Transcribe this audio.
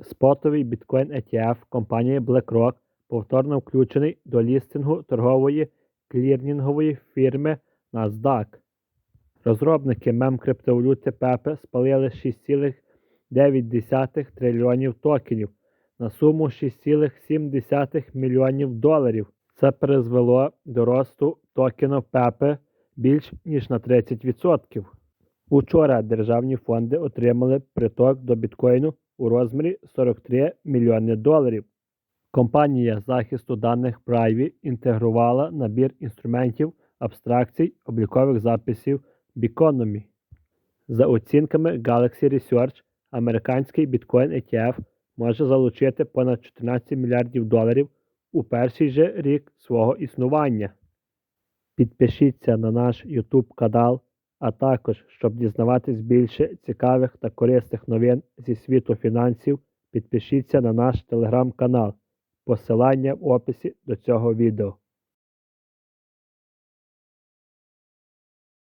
Спотовий біткоін ETF компанії BlackRock повторно включений до лістингу торгової клірінгової фірми NASDAQ. Розробники мем-криптовалюти Pepe спалили 6,9 трильйонів токенів на суму 6,7 мільйонів доларів. Це призвело до росту токену Pepe більш ніж на 30%. Учора державні фонди отримали приток до біткоїну у розмірі 43 мільйони доларів. Компанія захисту даних Privy інтегрувала набір інструментів абстракцій облікових записів Biconomy. За оцінками Galaxy Research, американський біткоін ETF може залучити понад 14 мільярдів доларів у перший же рік свого існування. Підпишіться на наш YouTube канал, а також, щоб дізнаватись більше цікавих та корисних новин зі світу фінансів, підпишіться на наш телеграм-канал. Посилання в описі до цього відео.